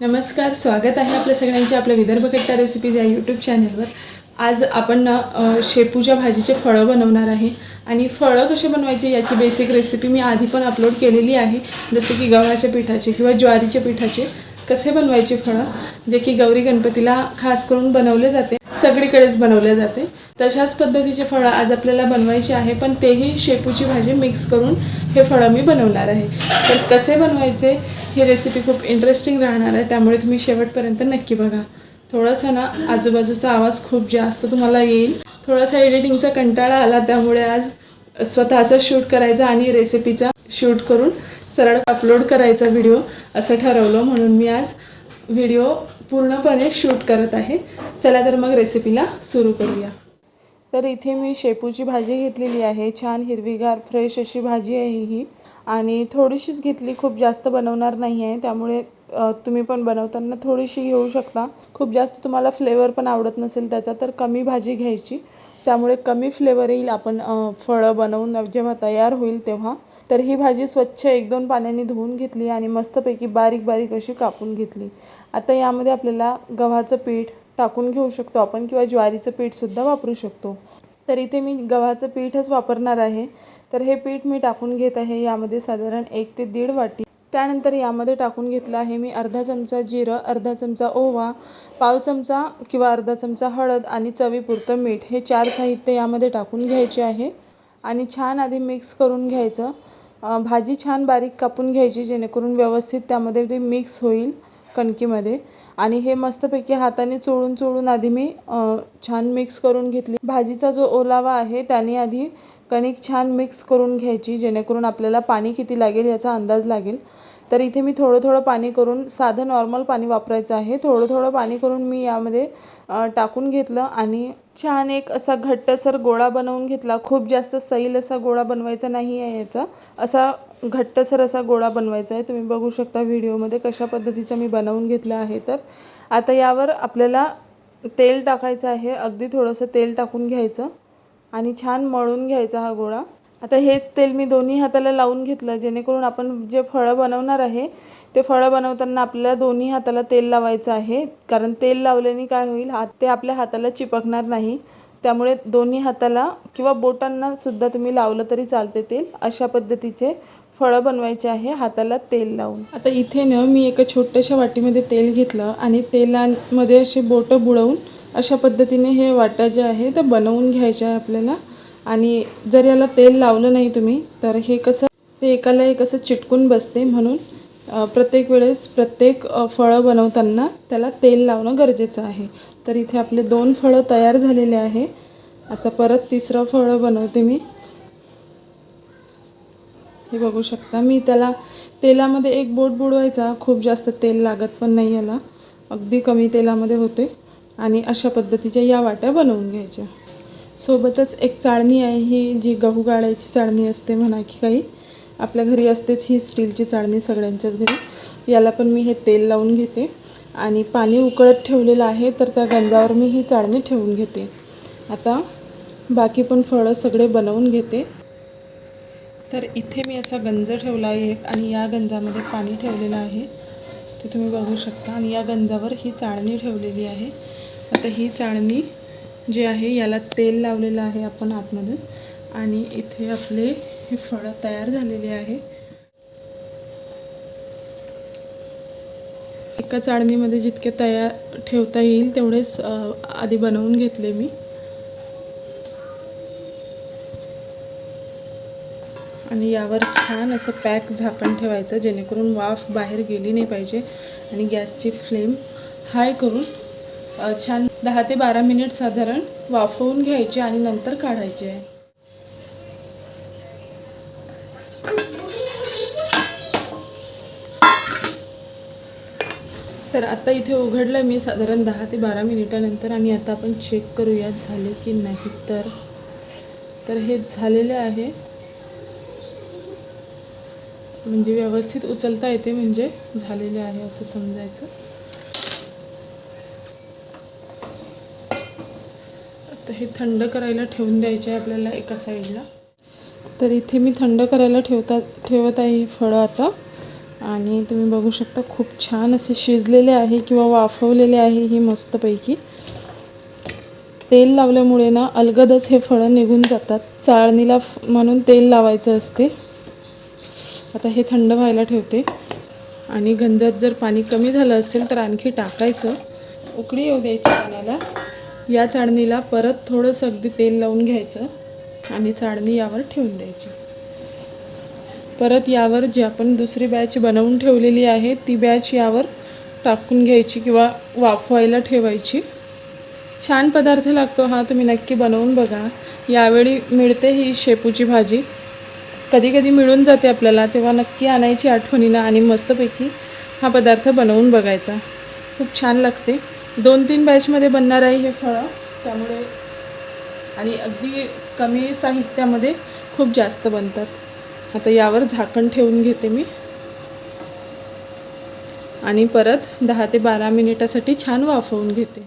नमस्कार स्वागत आहे आपल्या सगळ्यांचे आपल्या विदर्भ कट्टा रेसिपीज या यूट्यूब चॅनलवर आज आपण ना शेपूच्या भाजीचे फळं बनवणार आहे. आणि फळं कसे बनवायचे याची बेसिक रेसिपी मी आधी पण अपलोड केलेली आहे. जसे की गव्हाच्या पिठाचे किंवा ज्वारीच्या पिठाचे कसे बनवायचे फळं जे की गौरी गणपतीला खास करून बनवले जाते. सगळीकडेच बनवले जाते. तशाच पद्धतीचे फळं आज आपल्याला बनवायचे आहे पण तेही शेपूची भाजी मिक्स करून हे फळं मी बनवणार आहे. तर कसे बनवायचे ही रेसिपी खूप इंटरेस्टिंग राहणार आहे त्यामुळे तुम्ही शेवटपर्यंत नक्की बघा. थोडंसं ना आजूबाजूचा आवाज खूप जास्त तुम्हाला येईल. थोडासा एडिटिंगचा कंटाळा आला त्यामुळे आज स्वतःचा शूट करायचा आणि रेसिपीचा शूट करून सरळ अपलोड करायचा व्हिडिओ असं ठरवलं म्हणून मी आज व्हिडिओ पूर्णपणे शूट करत आहे. चला तर मग रेसिपीला सुरू करूया. तर इथे मी शेपूची भाजी घेतलेली आहे. छान हिरवीगार फ्रेश अशी भाजी आहे ही. आणि थोडीशीच घेतली खूप जास्त बनवणार नाही आहे. त्यामुळे तुम्ही पण बनवताना थोडीशी घेऊ शकता. खूप जास्त तुम्हाला फ्लेवर पण आवडत नसेल त्याचा तर कमी भाजी घ्यायची. त्यामुळे कमी फ्लेवर येईल आपण फळं बनवून जेव्हा तयार होईल तेव्हा. तर ही भाजी स्वच्छ एक दोन पाण्याने धुवून घेतली आणि मस्तपैकी बारीक बारीक अशी कापून घेतली. आता यामध्ये आपल्याला गव्हाचं पीठ टाकून घेऊ शकतो आपण किंवा ज्वारीचं पीठसुद्धा वापरू शकतो. तर इथे मी गव्हाचं पीठच वापरणार आहे. तर हे पीठ मी टाकून घेत आहे. यामध्ये साधारण एक ते दीड वाटी. त्यानंतर यामध्ये टाकून घेतलं आहे मी अर्धा चमचा जिरं अर्धा चमचा ओवा पाव चमचा किंवा अर्धा चमचा हळद आणि चवीपुरतं मीठ. हे चार साहित्य यामध्ये टाकून घ्यायचे आहे. आणि छान आधी मिक्स करून घ्यायचं. भाजी छान बारीक कापून घ्यायची जेणेकरून व्यवस्थित त्यामध्ये ते मिक्स होईल. कणकीमध्ये. आणि हे मस्तपैकी हाताने चोळून चोळून आधी मी छान मिक्स करून घेतली. भाजीचा जो ओलावा आहे त्याने आधी कणिक छान मिक्स करून घ्यायची जेणेकरून आपल्याला पाणी किती लागेल याचा अंदाज लागेल. तर इथे मी थोडं थोडं पाणी करून साधं नॉर्मल पाणी वापरायचं आहे. थोडं थोडं पाणी करून मी यामध्ये टाकून घेतलं आणि छान एक असा घट्टसर गोळा बनवून घेतला. खूप जास्त सैल असा गोळा बनवायचा नाही आहे याचा. असा घट्टसर असा गोळा बनवायचा आहे. तुम्ही बघू शकता व्हिडिओमध्ये कशा पद्धतीचा मी बनवून घेतला आहे तर. आता यावर आपल्याला तेल टाकायचं आहे. अगदी थोडंसं तेल टाकून घ्यायचं आणि छान मळून घ्यायचा हा गोळा. आता हेच तेल मी दोन्ही हाताला लावून घेतलं. जेणेकरून आपण जे फळं बनवणार आहे ते फळं बनवताना आपल्याला दोन्ही हाताला तेल लावायचं आहे. कारण तेल लावल्याने काय होईल? हात ते आपल्या हाताला चिपकणार नाही. त्यामुळे दोन्ही हाताला किंवा बोटांना सुद्धा तुम्ही लावलं तरी चालते तेल. अशा पद्धतीचे फळं बनवायचे आहे हाताला तेल लावून. आता इथे न मी एका छोट्याशा वाटीमध्ये तेल घेतलं आणि तेलामध्ये असे बोटं बुडवून अशा पद्धतीने हे वाटा जे आहे ते बनवून घ्यायचे आहे आपल्याला. आणि जर याला तेल लावलं नाही तुम्ही तर हे कसं ते एकाला एक असं चिटकून बसते म्हणून प्रत्येक वेळेस प्रत्येक फळं बनवताना त्याला तेल लावणं गरजेचं आहे. तर इथे आपले दोन फळं तयार झालेले आहे. आता परत तिसरं फळं बनवते मी. हे बघू शकता. मी त्याला तेलामध्ये एक बोट बुडवायचा. खूप जास्त तेल लागत पण नाही याला. अगदी कमी तेलामध्ये होते. आणि अशा पद्धतीच्या या वाट्या बनवून घ्यायच्या. सोबतच एक चाळणी आहे. ही जी गहू गाळायची चाळणी असते म्हणा की काही. आपल्या घरी असतेच ही स्टीलची चाळणी सगळ्यांच्याच घरी. याला पण मी हे तेल लावून घेते. आणि पाणी उकळत ठेवलेलं आहे तर त्या गंजावर मी ही चाळणी ठेवून घेते. आता बाकी पण फळं सगळे बनवून घेते. तर इथे मी असा गंज ठेवला आहे एक आणि या गंजामध्ये पाणी ठेवलेलं आहे. ते तुम्ही बघू शकता. आणि या गंजावर ही चाळणी ठेवलेली आहे. आता ही चाळणी जी आहे याला तेल लावलेलं आहे आपण आतमधून आणि इथे आपले हे फळं तयार झालेली आहे. एका चाळणीमध्ये जितके तयार ठेवता येईल तेवढेच आधी बनवून घेतले मी. आणि यावर छान असं पॅक झाकण ठेवायचं जेणेकरून वाफ बाहेर गेली नाही पाहिजे आणि गॅसची फ्लेम हाय करून छान दहा ते बारा मिनिट साधारण वाफवून घ्यायचे आणि नंतर काढायचे आहे. तर आता इथे उघडलं मी साधारण दहा ते बारा मिनिटानंतर आणि आता आपण चेक करूया झाले की नाही. तर तर हे झालेले आहे. म्हणजे व्यवस्थित उचलता येते म्हणजे झालेले आहे असं समजायचं. आता हे थंड करायला ठेवून द्यायचे आहे आपल्याला एका साईडला तर इथे मी थंड करायला ठेवता ठेवत आहे ही फळं आता. आणि तुम्ही बघू शकता खूप छान असे शिजलेले आहे किंवा वाफवलेले आहे ही मस्तपैकी. तेल लावल्यामुळे ना अलगदच हे फळं निघून जातात. चाळणीला म्हणून तेल लावायचं असते. आता हे थंड व्हायला ठेवते. आणि गंजात जर पाणी कमी झालं असेल तर आणखी टाकायचं. उकळी येऊ द्यायची पाण्याला. या चाळणीला परत थोडंसं अगदी तेल लावून घ्यायचं. आणि चाळणी यावर ठेवून द्यायची. परत यावर जी आपण दुसरी बॅच बनवून ठेवलेली आहे ती बॅच यावर टाकून घ्यायची किंवा वाफवायला ठेवायची. छान पदार्थ लागतो हा तुम्ही नक्की बनवून बघा. यावेळी मिळते ही शेपूची भाजी. कधी कधी मिळून जाते आपल्याला तेव्हा नक्की आणायची आठवणीनं आणि मस्तपैकी हा पदार्थ बनवून बघायचा. खूप छान लागते. दोन तीन बॅचमध्ये बनणार आहे हे फळं त्यामुळे आणि अगदी कमी साहित्यामध्ये खूप जास्त बनतात. आता यावर झाकण ठेवून घेते मी. आणि परत दहा ते बारा मिनिटासाठी छान वाफवून घेते.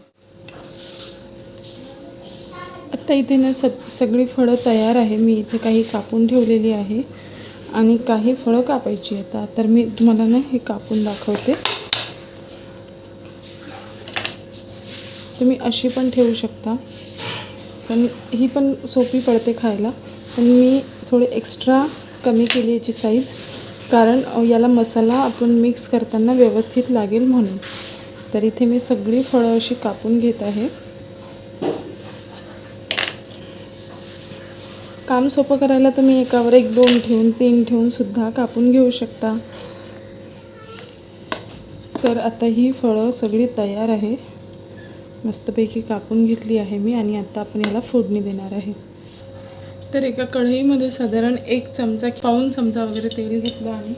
आत्ता इथे ना स सगळी फळं तयार आहे. मी इथे काही कापून ठेवलेली आहे. आणि काही फळं कापायची आहेत. तर मी तुम्हाला ना हे कापून दाखवते. तुम्ही अशी पण ठेवू शकता. पण ही पण सोपी पडते खायला. पण मी थोडे एक्स्ट्रा कमी केली याची साईज कारण याला मसाला आपण मिक्स करताना व्यवस्थित लागेल म्हणून. तर इथे मी सगळी फळं अशी कापून घेत आहे. काम सोपं करायला तुम्ही एकावर एक दोन ठेवून तीन ठेवून सुद्धा कापून घेऊ शकता. तर आता ही फळं सगळी तयार आहे. मस्तपैकी कापून घेतली आहे मी आणि आता आपण याला फोडणी देणार आहे. तर एका कढईमध्ये साधारण एक चमचा पाऊन चमचा वगैरे तेल घेतलं आणि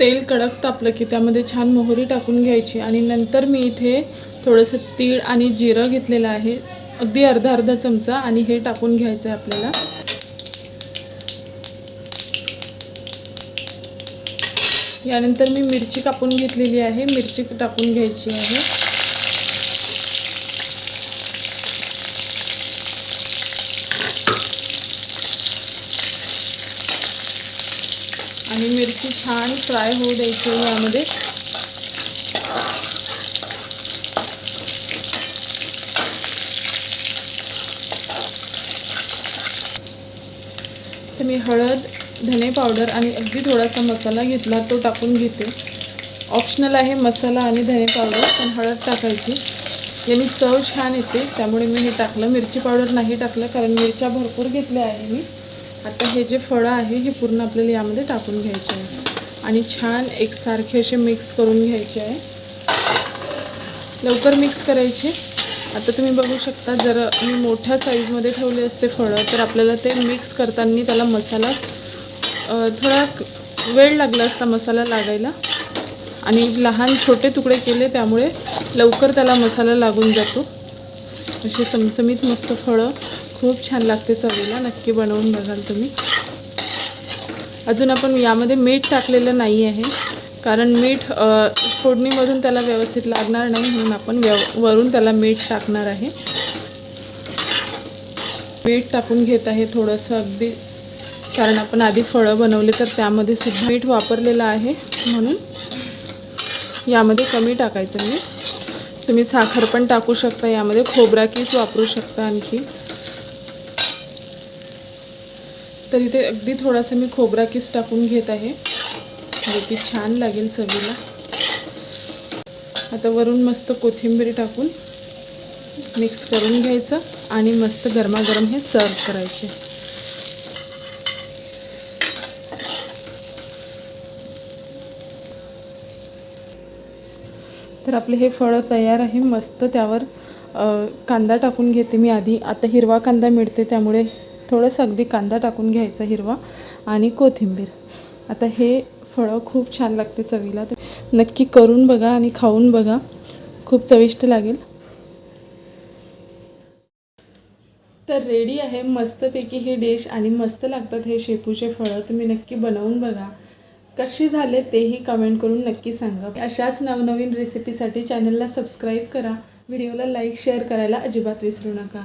तेल कडक तापलं की त्यामध्ये छान मोहरी टाकून घ्यायची आणि नंतर मी इथे थोडंसं तीळ आणि जिरं घेतलेलं आहे. अगदी अर्धा अर्धा चमचा आणि हे टाकून घ्यायचं आहे आपल्याला. यानंतर मी मिरची कापून घेतलेली आहे. मिरची टाकून घ्यायची आहे. आणि मिरची छान फ्राय होऊ द्यायची यामध्ये. तर मी हळद धने पावडर आणि अगदी थोडासा मसाला घेतला तो टाकून घेते. ऑप्शनल आहे मसाला आणि धने पावडर पण हळद टाकायची. याने चव छान येते त्यामुळे मी हे टाकलं. मिरची पावडर नाही टाकलं कारण मिरच्या भरपूर घेतल्या आहे मी. आता हे जे फळं आहे हे पूर्ण आपल्याला यामध्ये टाकून घ्यायचे आहे. आणि छान एकसारखे असे मिक्स करून घ्यायचे आहे. लवकर मिक्स करायचे. आता तुम्ही बघू शकता जर मी मोठ्या साईजमध्ये ठेवले असते फळं तर आपल्याला ते मिक्स करताना त्याला मसाला थोडा वेळ लागला असता मसाला लागायला. आणि लहान छोटे तुकडे केले त्यामुळे लवकर त्याला मसाला लागून जातो. असे चमचमीत मस्त फळं. खूप छान लागते चवीला. नक्की बनवून बघाल तुम्ही. अजून आपण यामध्ये मीठ टाकलेलं नाही आहे. कारण मीठ फोडणीमधून त्याला व्यवस्थित लागणार नाही. म्हणून आपण व्यव वरून त्याला मीठ टाकणार आहे. मीठ टाकून घेत आहे थोडंसं अगदी. कारण आपण आधी फळं बनवले तर त्यामध्ये सुद्धा मीठ वापरलेलं आहे. म्हणून यामध्ये कमी टाकायचं मी तुम्ही साखर पण टाकू शकता. यामध्ये खोबरा कीस वापरू शकता आणखी. तर इथे अगदी थोडासा मी खोबरा किस टाकून घेत आहे. जे की छान लागेल चवीला. आता वरून मस्त कोथिंबीर टाकून मिक्स करून घ्यायचं आणि मस्त गरमागरम हे सर्व करायचे. तर आपले हे फळं तयार आहे. मस्त त्यावर कांदा टाकून घेते मी आधी. आता हिरवा कांदा मिळते त्यामुळे थोडंसं अगदी कांदा टाकून घ्यायचा हिरवा आणि कोथिंबीर. आता हे फळं खूप छान लागते चवीला. तर नक्की करून बघा आणि खाऊन बघा. खूप चविष्ट लागेल. तर रेडी आहे. मस्तपैकी ही डिश आणि मस्त लागतात हे शेपूचे फळं. तुम्ही नक्की बनवून बघा. कशी झाले तेही कमेंट करून नक्की सांगा. अशाच नवनवीन रेसिपीसाठी चॅनलला सबस्क्राईब करा. व्हिडिओला लाईक शेअर करायला अजिबात विसरू नका.